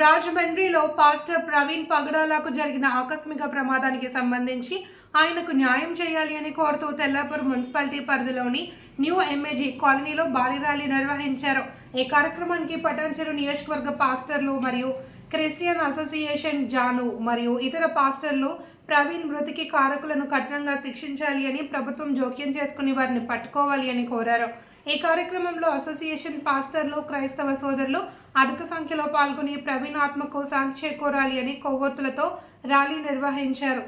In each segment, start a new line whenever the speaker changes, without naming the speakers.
రాజమండ్రిలో పాస్టర్ ప్రవీణ్ పగడాలకు జరిగిన ఆకస్మిక ప్రమాదానికి సంబంధించి ఆయనకు న్యాయం చేయాలి అని కోరుతూ తెల్లాపూర్ మున్సిపాలిటీ పరిధిలోని న్యూ ఎంఏజీ కాలనీలో భారీ ర్యాలీ నిర్వహించారు. ఈ కార్యక్రమానికి పటాన్చెరు నియోజకవర్గ పాస్టర్లు మరియు క్రిస్టియన్ అసోసియేషన్ జాను మరియు ఇతర పాస్టర్లు ప్రవీణ్ మృతికి కారకులను కఠినంగా శిక్షించాలి అని ప్రభుత్వం జోక్యం చేసుకుని వారిని పట్టుకోవాలి అని కోరారు. ఈ కార్యక్రమంలో అసోసియేషన్ పాస్టర్లు క్రైస్తవ సోదరులు అధిక సంఖ్యలో పాల్గొని ప్రవీణాత్మకు శాంతి చేకూరాలి అని కొవ్వొత్తులతో ర్యాలీ నిర్వహించారు.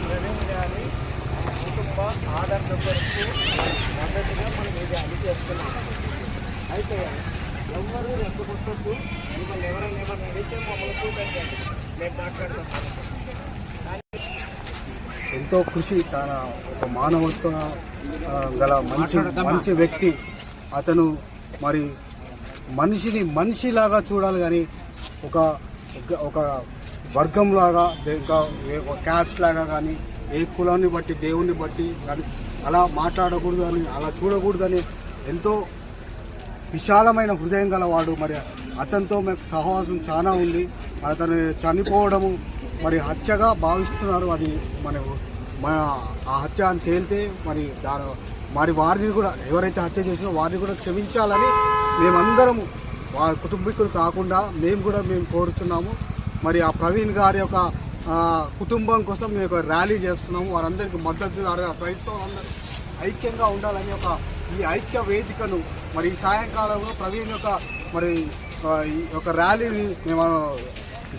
ప్రవీణ్ గారి కుటుంబ ఆధార్ కొరకు మద్దతుగా మనం ఇది అందజేస్తున్నాం అయితే ఎవరు రెచ్చగొట్టద్దు మిమ్మల్ని ఎవరైనా ఏమైనా అడిగితే మమ్మల్ని చూపెట్టండి నేను మాట్లాడతాం
ఎంతో కృషి తన ఒక మానవత్వ గల మంచి మంచి వ్యక్తి. అతను మరి మనిషిని మనిషిలాగా చూడాలి కానీ ఒక- ఒక వర్గంలాగా ఇంకా క్యాస్ట్ లాగా కానీ ఏ కులాన్ని బట్టి దేవుణ్ణి బట్టి కానీ అలా మాట్లాడకూడదు అని అలా చూడకూడదని ఎంతో విశాలమైన హృదయం గలవాడు మరి అతనితో మాకు సహవాసం చాలా ఉంది. అతను చనిపోవడము మరి హత్యగా భావిస్తున్నారు. అది మన మన ఆ హత్య అని తేలితే మరి దాని మరి వారిని కూడా ఎవరైతే హత్య చేసినో వారిని కూడా క్షమించాలని మేమందరము వారి కుటుంబీకులు కాకుండా మేము కూడా మేము కోరుతున్నాము మరి ఆ ప్రవీణ్ గారి యొక్క కుటుంబం కోసం మేము ఒక ర్యాలీ చేస్తున్నాము. వారందరికీ మద్దతు క్రైస్తవులందరూ ఐక్యంగా ఉండాలని ఒక ఈ ఐక్య వేదికను మరి ఈ సాయంకాలంలో ప్రవీణ్ యొక్క మరి యొక్క ర్యాలీని మేము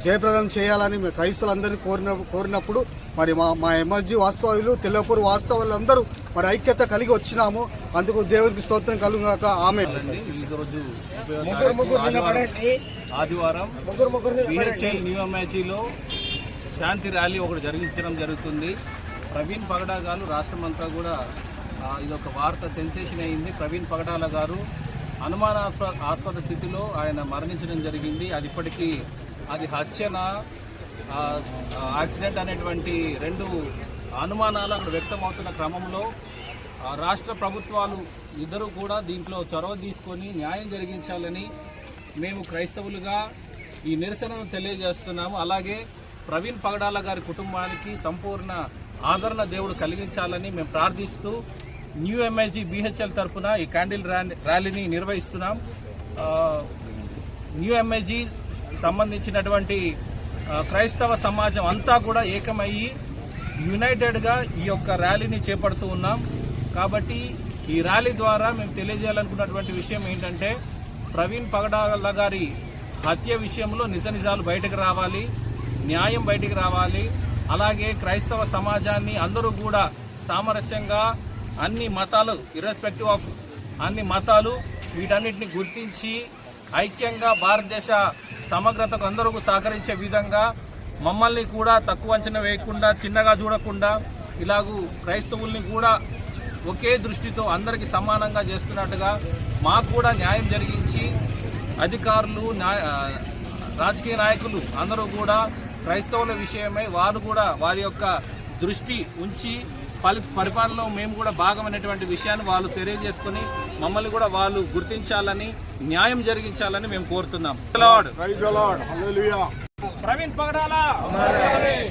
జయప్రదం చేయాలని మేము క్రైస్తవులందరినీ కోరిన కోరినప్పుడు మరి మా మా ఎమ్మెల్జీ వాస్తవాలు తెల్లపూర్ వాస్తవాలు అందరూ మరి ఐక్యత కలిగి వచ్చినాము. అందుకు దేవునికి స్తోత్రం కలుగాక ఆమె
ఆదివారం ముగ్గురు బిహెచ్ఎల్ న్యూ అమేచీలో శాంతి ర్యాలీ ఒకటి జరిగించడం జరుగుతుంది. ప్రవీణ్ పగడా గారు రాష్ట్రమంతా కూడా ఇదొక వార్త సెన్సేషన్ అయింది. ప్రవీణ్ పగడాల గారు అనుమానాస్పద ఆస్పద స్థితిలో ఆయన మరణించడం జరిగింది. అది ఇప్పటికీ అది హత్యన యాక్సిడెంట్ అనేటువంటి రెండు అనుమానాలు అక్కడ వ్యక్తమవుతున్న క్రమంలో రాష్ట్ర ప్రభుత్వాలు ఇద్దరు కూడా దీంట్లో చొరవ తీసుకొని న్యాయం జరిగించాలని మేము క్రైస్తవులుగా ఈ నిరసనను తెలియజేస్తున్నాము. అలాగే ప్రవీణ్ పగడాల గారి కుటుంబానికి సంపూర్ణ ఆదరణ దేవుడు కలిగించాలని మేము ప్రార్థిస్తూ న్యూ ఎంఐజీ బీహెచ్ఎల్ తరఫున ఈ క్యాండిల్ ర్యాలీని నిర్వహిస్తున్నాం. న్యూ ఎంఐజీ సంబంధించినటువంటి క్రైస్తవ సమాజం అంతా కూడా ఏకమయ్యి యునైటెడ్గా ఈ యొక్క ర్యాలీని చేపడుతూ ఉన్నాం. కాబట్టి ఈ ర్యాలీ ద్వారా మేము తెలియజేయాలనుకున్నటువంటి విషయం ఏంటంటే ప్రవీణ్ పగడాల గారి హత్య విషయంలో నిజ నిజాలు బయటకు రావాలి న్యాయం బయటికి రావాలి. అలాగే క్రైస్తవ సమాజాన్ని అందరూ కూడా సామరస్యంగా అన్ని మతాలు ఇర్రెస్పెక్టివ్ ఆఫ్ అన్ని మతాలు వీటన్నిటిని గుర్తించి ఐక్యంగా భారతదేశ సమగ్రతకు అందరూ సహకరించే విధంగా మమ్మల్ని కూడా తక్కువ అంచనా వేయకుండా చిన్నగా చూడకుండా ఇలాగూ క్రైస్తవుల్ని కూడా ఒకే దృష్టితో అందరికీ సమానంగా చేస్తున్నట్టుగా మాకు కూడా న్యాయం జరిగించి అధికారులు రాజకీయ నాయకులు అందరూ కూడా క్రైస్తవుల విషయమై వారు కూడా వారి యొక్క దృష్టి ఉంచి పలి పరిపాలనలో మేము కూడా భాగమైనటువంటి విషయాన్ని వాళ్ళు తెలియజేసుకొని మమ్మల్ని కూడా వాళ్ళు గుర్తించాలని న్యాయం జరిగించాలని మేము కోరుతున్నాం. ప్రవీణ్ పగడాల!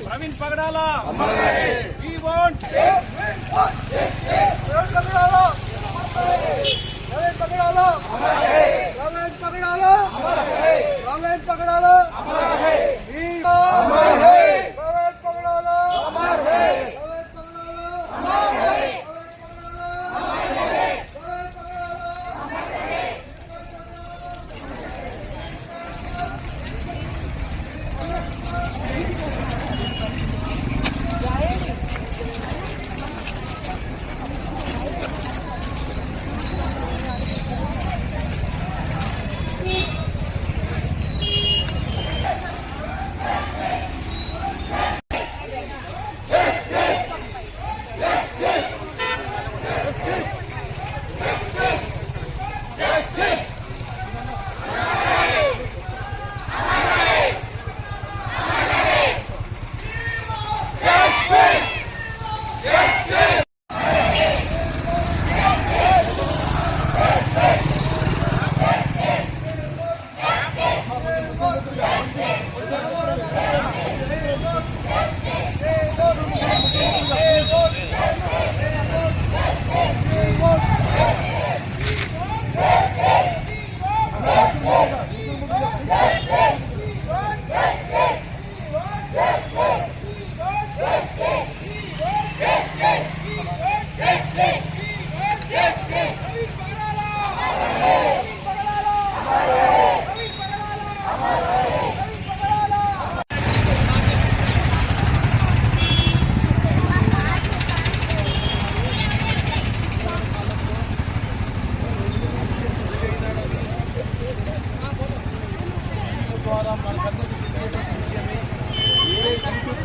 ప్రవీణ్ పగడాల! We want
रामलाइन पकड़ा लो रामलाइन पकड़ा लो रामलाइन पकड़ा लो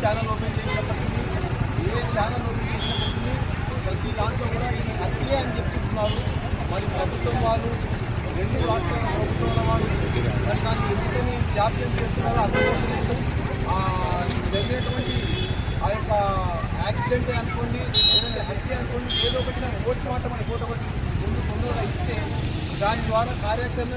ఛానల్ ఓపెన్ చేసినప్పటికీ ఏ ఛానల్ ఓపెన్ చేసినప్పటికీ ప్రతి దాంట్లో కూడా ఇది హత్య అని చెప్తున్నారు. మరి ప్రభుత్వం వాళ్ళు రెండు రాష్ట్రాల ప్రభుత్వాల వాళ్ళు మరి దాన్ని ఎందుకని జాప్యం చేస్తున్నారో అర్థమవుతలేదు జరిగినటువంటి ఆ యొక్క యాక్సిడెంట్ అనుకోండి హత్య అనుకోండి ఏదో ఒకటి నాకు ఓటు మాట మన ఓటు ముందు తొందరగా ఇస్తే దాని ద్వారా కార్యాచరణ